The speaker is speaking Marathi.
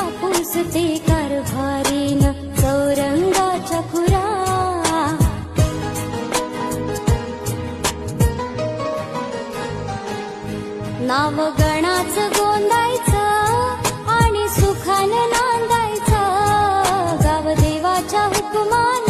पुसते कारभारीन चौरंगाच्या खुरा. नाव गणाच गोंदायचं आणि सुखान नांदायचं. गाव देवाच्या हुकमान